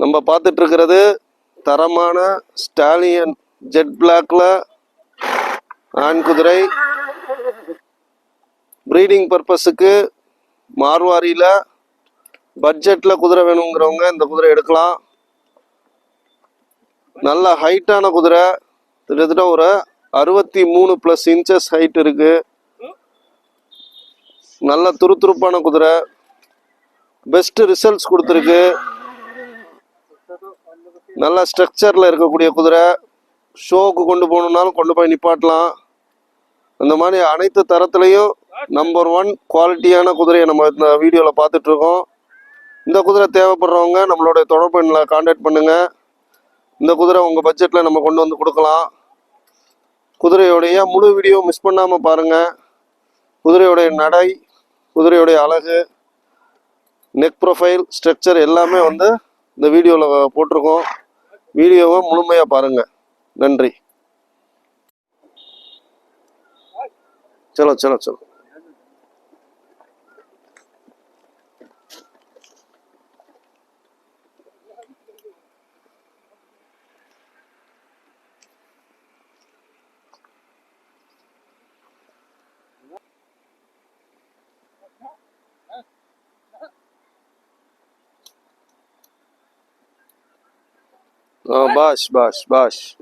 நம்ம பார்த்துட்டு இருக்கிறது தரமான ஸ்டாலியன் ஜெட் பிளாக்ல ஆண் குதிரை. ப்ரீடிங் பர்பஸுக்கு மார்வாரியில் பட்ஜெட்டில் குதிரை வேணுங்கிறவங்க இந்த குதிரை எடுக்கலாம். நல்ல ஹைட்டான குதிரை. கிட்டத்தட்ட ஒரு அறுபத்தி மூணு ப்ளஸ் இன்ச்சஸ் ஹைட் இருக்கு. நல்ல துருத்துருப்பான குதிரை. பெஸ்ட் ரிசல்ட்ஸ் கொடுத்துருக்கு. நல்ல ஸ்ட்ரக்சரில் இருக்கக்கூடிய குதிரை ஷோவுக்கு கொண்டு போகணுன்னாலும் கொண்டு போய் நிப்பாட்டலாம். அந்த மாதிரி அனைத்து தரத்துலையும் நம்பர் ஒன் குவாலிட்டியான குதிரையை நம்ம இந்த வீடியோவில் பார்த்துட்ருக்கோம். இந்த குதிரை தேவைப்படுறவங்க நம்மளுடைய தொடர்பு எண்ணில் காண்டாக்ட் பண்ணுங்கள் இந்த குதிரை உங்கள் பட்ஜெட்டில் நம்ம கொண்டு வந்து கொடுக்கலாம். குதிரையோடைய முழு வீடியோ மிஸ் பண்ணாமல் பாருங்கள் குதிரையோடைய நடை குதிரையுடைய அழகு நெக் ப்ரொஃபைல் ஸ்ட்ரக்சர் எல்லாமே வந்து இந்த வீடியோவில் போட்டிருக்கோம். வீடியோவை முழுமையாக பாருங்கள் நன்றி. சலோ சலோ சலோ Não, baixo, baixo, baixo.